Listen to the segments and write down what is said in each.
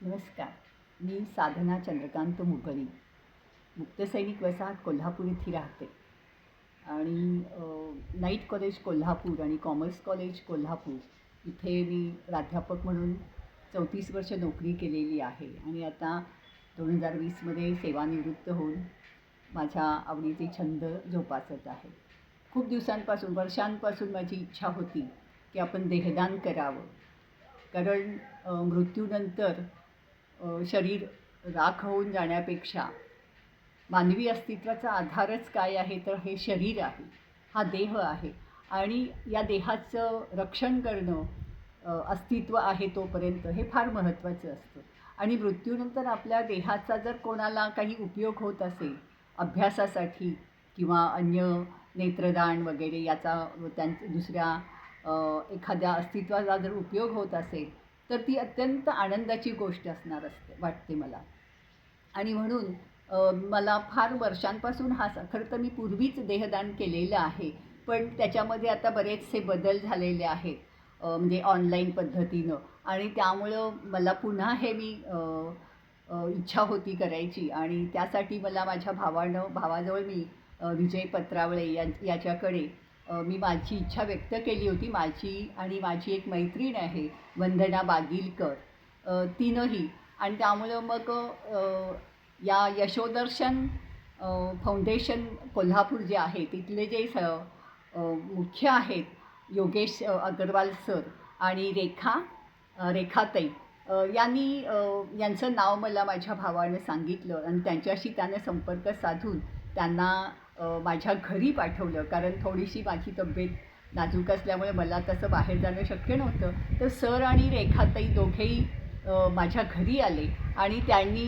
नमस्कार. मी साधना चंद्रकांत मुघळी मुक्तसैनिक वसाहत कोल्हापूर इथे राहते. आणि नाईट कॉलेज कोल्हापूर आणि कॉमर्स कॉलेज कोल्हापूर इथे मी प्राध्यापक म्हणून चौतीस वर्ष नोकरी केलेली आहे. आणि आता दोन हजार वीसमध्ये सेवानिवृत्त होऊन माझ्या आवडीचे छंद जोपासत आहे. खूप दिवसांपासून वर्षांपासून माझी इच्छा होती की आपण देहदान करावं. कारण मृत्यूनंतर शरीर राख होऊन जाण्यापेक्षा मानवी अस्तित्वाचा आधारच काय आहे तर हे शरीर आहे हा देह आहे. आणि या देहाचं रक्षण करणं अस्तित्व आहे तोपर्यंत हे फार महत्त्वाचं असतं. आणि मृत्यूनंतर आपल्या देहाचा जर कोणाला काही उपयोग होत असेल अभ्यासासाठी किंवा अन्य नेत्रदान वगैरे याचा त्यां दुसऱ्या एखाद्या अस्तित्वाचा जर उपयोग होत असेल तर ती अत्यंत आनंदाची गोष्ट असणार असते वाटते मला. आणि म्हणून मला फार वर्षांपासून हा खरं तर मी पूर्वीच देहदान केलेलं आहे पण त्याच्यामध्ये आता बरेचसे बदल झालेले आहेत म्हणजे ऑनलाईन पद्धतीनं. आणि त्यामुळं मला पुन्हा हे मी इच्छा होती करायची. आणि त्यासाठी मला माझ्या भावानं भावाजवळ मी विजय पत्रावळे या याच्याकडे मी माझी इच्छा व्यक्त केली होती. माझी आणि माझी एक मैत्रीण आहे वंदना बागिलकर. तिनंही. आणि त्यामुळं मग या यशोदर्शन फाउंडेशन कोल्हापूर जे आहे तिथले जे स मुख्य आहेत योगेश अग्रवाल अगरवाल सर आणि रेखा रेखाताई यांनी यांचं नाव मला माझ्या भावानं सांगितलं आणि त्यांच्याशी त्यानं संपर्क साधून त्यांना माझ्या घरी पाठवलं. कारण थोडीशी माझी तब्येत नाजूक असल्यामुळे मला तसं बाहेर जाणं शक्य नव्हतं. तर सर आणि रेखाताई दोघेही माझ्या घरी आले आणि त्यांनी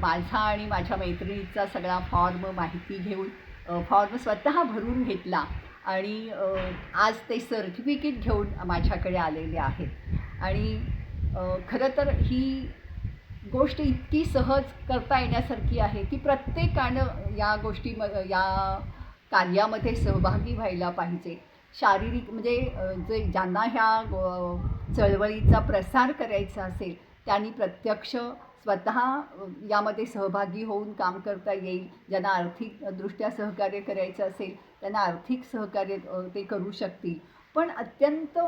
माझा आणि माझ्या मैत्रिणीचा सगळा फॉर्म माहिती घेऊन फॉर्म स्वतः भरून घेतला. आणि आज ते सर्टिफिकेट घेऊन माझ्याकडे आलेले आहेत. आणि खरं तर ही गोष्ट इतकी सहज करता येण्यासारखी आहे की प्रत्येकानं या गोष्टी या कार्यामध्ये सहभागी व्हायला पाहिजे. शारीरिक म्हणजे जे ज्यांना ह्या चळवळीचा प्रसार करायचा असेल त्यांनी प्रत्यक्ष स्वतः यामध्ये सहभागी होऊन काम करता येईल. ज्यांना आर्थिकदृष्ट्या सहकार्य करायचं असेल त्यांना आर्थिक सहकार्य ते करू शकतील. पण अत्यंत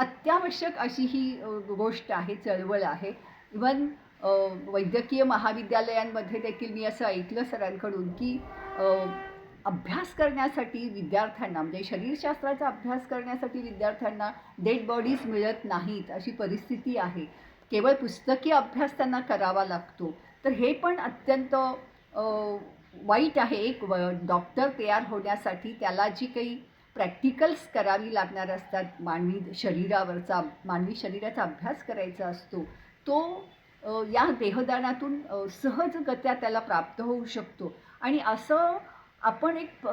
अत्यावश्यक अशी ही गोष्ट आहे चळवळ आहे. इवन वैद्यकीय महाविद्यालयांमध्ये देखील मी असं ऐकलं सरांकडून की अभ्यास करण्यासाठी विद्यार्थ्यांना म्हणजे शरीरशास्त्राचा अभ्यास करण्यासाठी विद्यार्थ्यांना डेड बॉडीज मिळत नाहीत अशी परिस्थिती आहे. केवळ पुस्तकी अभ्यास त्यांना करावा लागतो. तर हे पण अत्यंत वाईट आहे. एक व डॉक्टर तयार होण्यासाठी त्याला जी काही प्रॅक्टिकल्स करावी लागणार असतात. मानवी शरीरावरचा मानवी शरीराचा अभ्यास करायचा असतो. तो या देहदानातून सहजगत्या त्याला प्राप्त होऊ शकतो. आणि असं आपण एक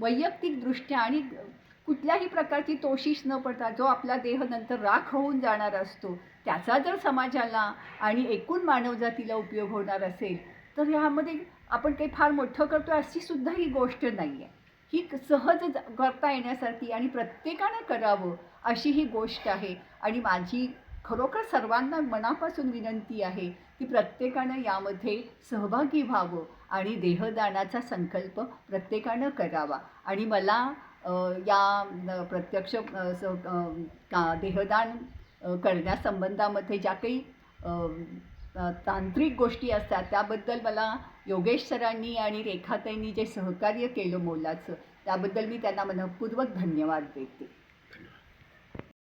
वैयक्तिकदृष्ट्या आणि कुठल्याही प्रकारची तोशीस न पडता जो आपला देह नंतर राख होऊन जाणार असतो त्याचा जर समाजाला आणि एकूण मानवजातीला उपयोग होणार असेल तर ह्यामध्ये आपण काही फार मोठं करतो अशी सुद्धा ही गोष्ट नाही आहे ही सहज करता येण्यासारखी आणि प्रत्येकानं करावं अशी ही गोष्ट आहे. आणि माझी खरोखर सर्वांना मनापासून विनंती आहे की प्रत्येकानं यामध्ये सहभागी व्हावं आणि देहदानाचा संकल्प प्रत्येकानं करावा. आणि मला या प्रत्यक्ष का देहदान करण्यासंबंधामध्ये ज्या काही तांत्रिक गोष्टी असतात. त्याबद्दल मला योगेश सरांनी आणि रेखाताईंनी जे सहकार्य केलं मोलाचं त्याबद्दल मी त्यांना मनपूर्वक धन्यवाद देते.